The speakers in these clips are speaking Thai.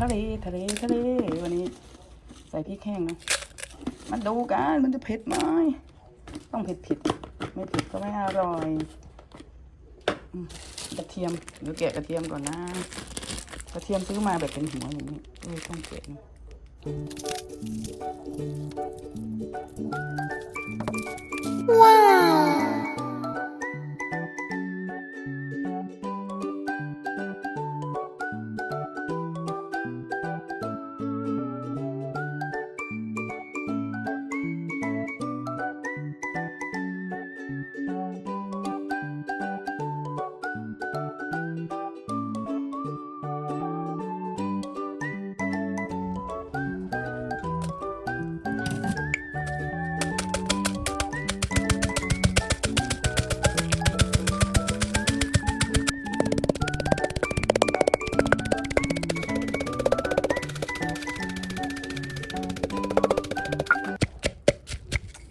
ทะเลทะเลทะเลวันนี้ ใส่พริกแห้งนะมาดูกันมันจะเผ็ดไหมต้องเผ็ดเผ็ดไม่เผ็ดก็ไม่อร่อยกระเทียมเดี๋ยวแกะกระเทียมก่อนนะกระเทียมซื้อมาแบบเป็นหัวอย่างนี้เออต้องแกะนะ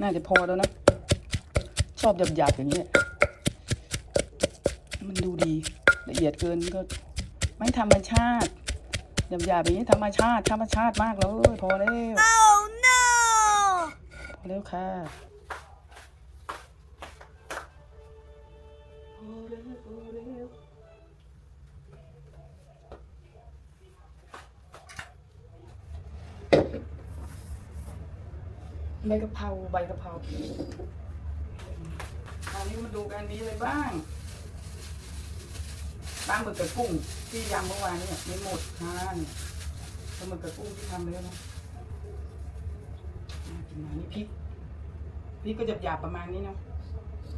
น่าจะพอแล้วนะ ชอบหยาบๆอย่างนี้ยมันดูดีละเอียดเกินก็ไม่ธรรมชาติหยาบๆอย่างนี้ธรรมชาติธรรมชาติมากเลยพอแล้ว Oh no! พอแล้วค่ะพอแล้วพอแล้ว ใบกะเพราใบกะเพราคราวนี้มาดูกันมีอะไรบ้างปลาหมึกกับกุ้งที่ยำเมื่อวานเนี่ยไม่หมดค่ะเนี่ยปลาหมึกกับกุ้งที่ทำไปแล้วนะน่ากินมากนี่พริกพริกก็จะหยาบประมาณนี้เนาะ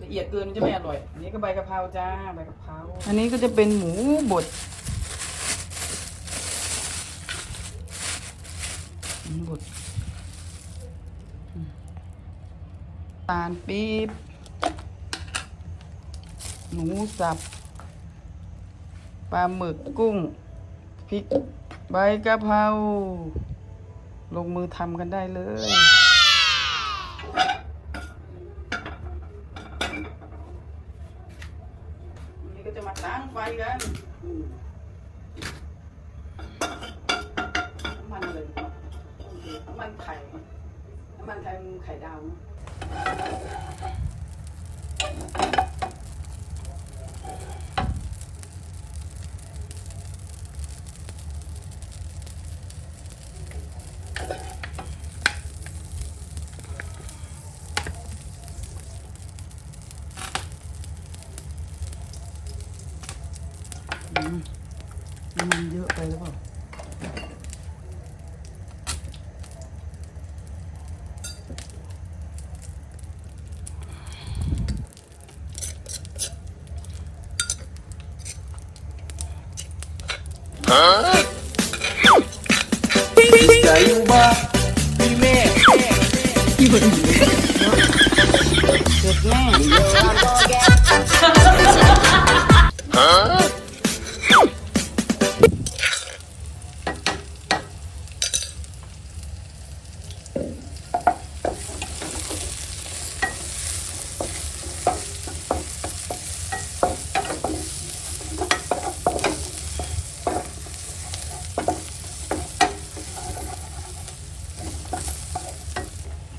ละเอียดเกินมันจะไม่อร่อย อันนี้ก็ใบกะเพราจ้าใบกะเพราอันนี้ก็จะเป็นหมูบดหมูบดอืม ตาลปี๊บ หมูสับ ปลาหมึกกุ้ง พริก ใบกะเพรา ลงมือทำกันได้เลยนนี้ก็จะมาตั้งไฟกันน้ำมันอะไรดีกว่าน้ำมันไข่น้ำมันไข่ไข่ดาวนะ Thank you. ใจว่าพี่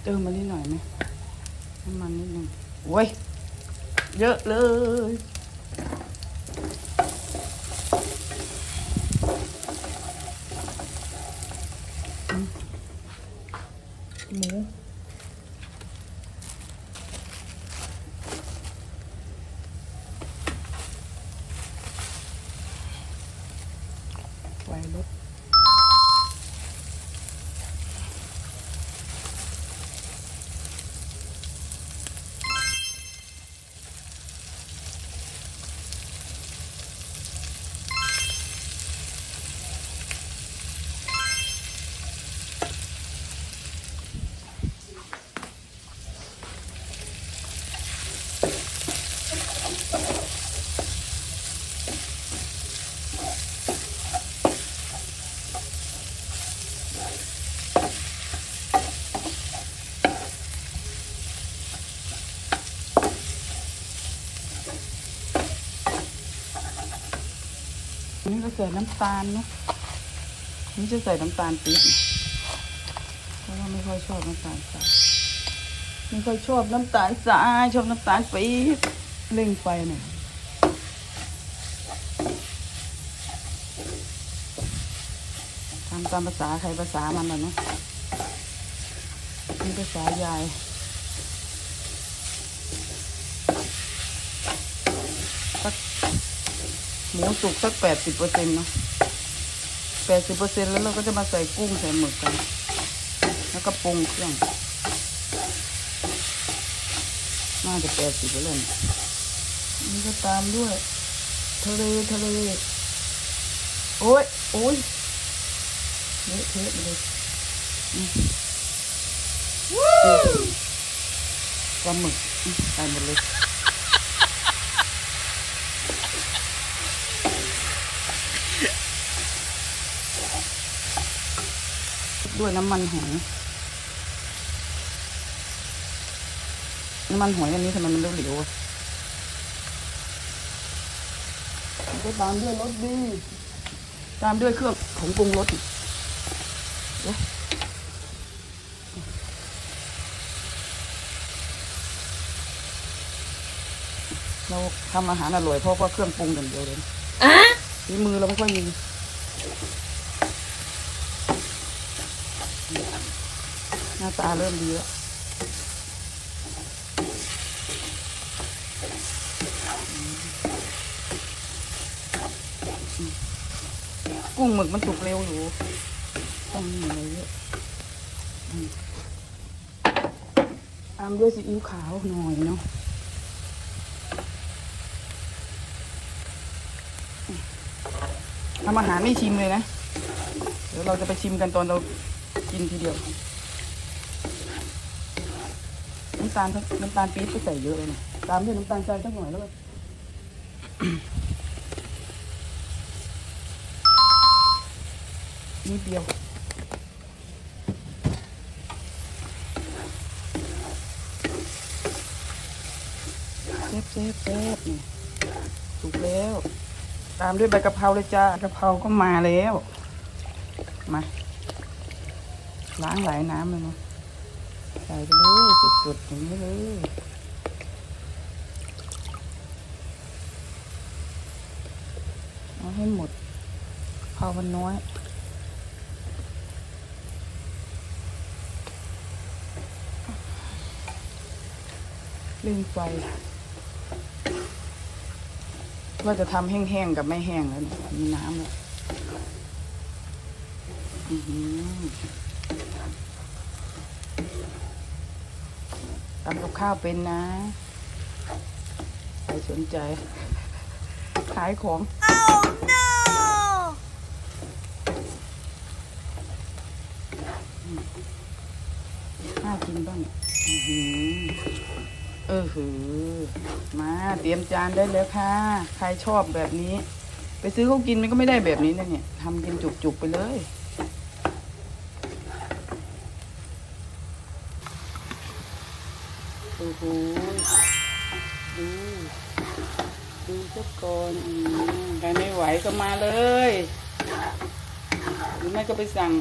เผ็ดแน่เติมมานิดหน่อยไหมน้ำมันนิดหนึ่งโอ้ยเยอะเลยอืมหมูไว้รถ นี่ก็ใส่น้ำตาลเนาะนี่จะใส่น้ำตาลปี๊บเพราะว่าไม่ค่อยชอบน้ำตาลทรายไม่ค่อยชอบน้ำตาลทรายชอบน้ำตาลปี๊บเร่งไฟหน่อยทำตามภาษาใครภาษามันน่ะเนาะนี่ภาษายาย สักห มูสุกสักแปดสิบเปอร์เซ็นต์เนาะแปดสิบเปอร์เซ็นต์แล้วเราก็จะมาใส่กุ้งใส่หมึกกัน แล้วก็ปรุงเครื่อง น่าจะแปดสิบแล้วเนี่ยนี่ก็ตามด้วย ทะเลทะเล โอ้ยโอ้ยเละเทะไปเลยอืมปลาหมึกอืมใส่หมดเลย ด้วยน้ำมันหอยน้ำมันหอยอันนี้ทำไมมันเหลวๆอะมันก็ตามด้วยรสดี ตามด้วยเครื่องของปรุงรสอีกเดี๋ยวเราทำอาหารอร่อยเพราะว่าเครื่องปรุงอย่างเดียวเลยฝีมือเราไม่ค่อยมี น้าตาเริ่มดีแล้วกุ้งหมึกมันสุกเร็วอยู่ต้องมีอะไรเยอะอืมตามด้วยซีอิ๊วขาวหน่อยเนาะทำอาหารไม่ชิมเลยนะ เดี๋ยวเราจะไปชิมกันตอนเรากินทีเดียว น้ำตาลน้ำตาลปี๊บก็ใส่เยอะเลยนะตามด้วยน้ำตาลทรายสักหน่อยแล้วก็นิดเดียวเซฟเซฟเซฟนี่ถูกแล้ว ตามด้วยใบกะเพราเลยจ้ากะเพราก็มาแล้ว มา ล้างหลายน้ำเลยเนาะ ส่ไปเลยสุดๆอย่างนี้เลยเอาให้หมดพอมันน้อยเร่งไฟว่าจะทำแห้งๆกับไม่แห้งแล้วเนี่ยมีน้ำแล้วอือหือ ทำกับข้าวเป็นนะ ใครสนใจ ขายของน่ากินบ้างเออหือ มาเตรียมจานได้แล้วค่ะ ใครชอบแบบนี้ ไปซื้อเขากินมันก็ไม่ได้แบบนี้นะเนี่ยทำกินจุกๆไปเลย โอ้ดู ดูเจ้าก่อนใครไม่ไหวก็มาเลย หรือไม่ก็ไปสั่ง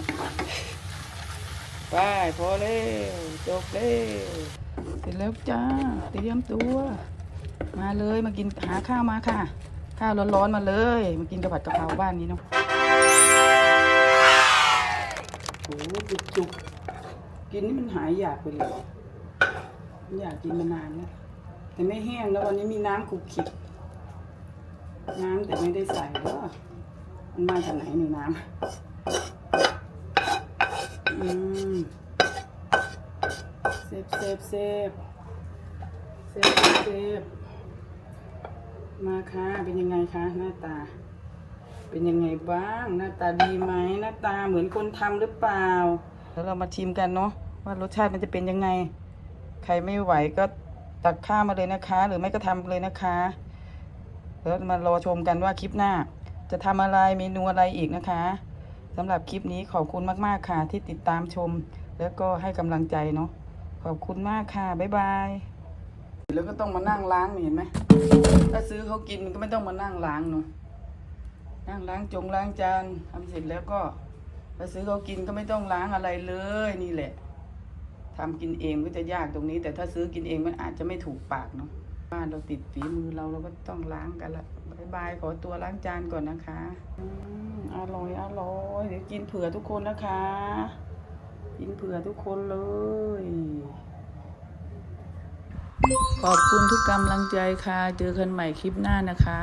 ไปพอแล้วจบแล้วเสร็จแล้วจ้า เตรียมตัว มาเลยมากินหาข้าวมาค่ะ ข้าวร้อนๆมาเลย มากินกระผัดกะเพราบ้านนี้เนาะโอ้จุกๆกินนี่มันหายอยากไปเลย อยากกินมานานแล้วแต่ไม่แห้งแล้ววันนี้มีน้ำขุกขลิกน้ำแต่ไม่ได้ใส่แล้วมันมาจากไหนในน้ำอืมเซฟเซฟเซฟเซฟเซฟมาค่ะเป็นยังไงคะหน้าตา เป็นยังไงบ้าง หน้าตาดีไหมหน้าตาเหมือนคนทำหรือเปล่า แล้วเรามาชิมกันเนาะว่ารสชาติมันจะเป็นยังไง ใครไม่ไหวก็ตักข้ามาเลยนะคะ หรือไม่ก็ทำเลยนะคะแล้วมารอชมกันว่าคลิปหน้า จะทำอะไรเมนูอะไรอีกนะคะสำหรับคลิปนี้ขอบคุณมากๆค่ะ ที่ติดตามชม แล้วก็ให้กำลังใจเนาะขอบคุณมากค่ะบ๊ายบายแล้วก็ต้องมานั่งล้างเห็นไหมถ้าซื้อเขากินมันก็ไม่ต้องมานั่งล้างเนาะนั่งล้างจงล้างจานทำเสร็จแล้วก็ไปถ้าซื้อเขากินก็ไม่ต้องล้างอะไรเลยนี่แหละ ทำกินเองก็จะยากตรงนี้ แต่ถ้าซื้อกินเองมันอาจจะไม่ถูกปากเนาะบ้านเราติดฝีมือเราเราก็ต้องล้างกันละบายบายขอตัวล้างจานก่อนนะคะอืมอร่อยอร่อยเดี๋ยวกินเผื่อทุกคนนะคะ กินเผื่อทุกคนเลย ขอบคุณทุกกำลังใจค่ะ เจอกันใหม่คลิปหน้านะคะ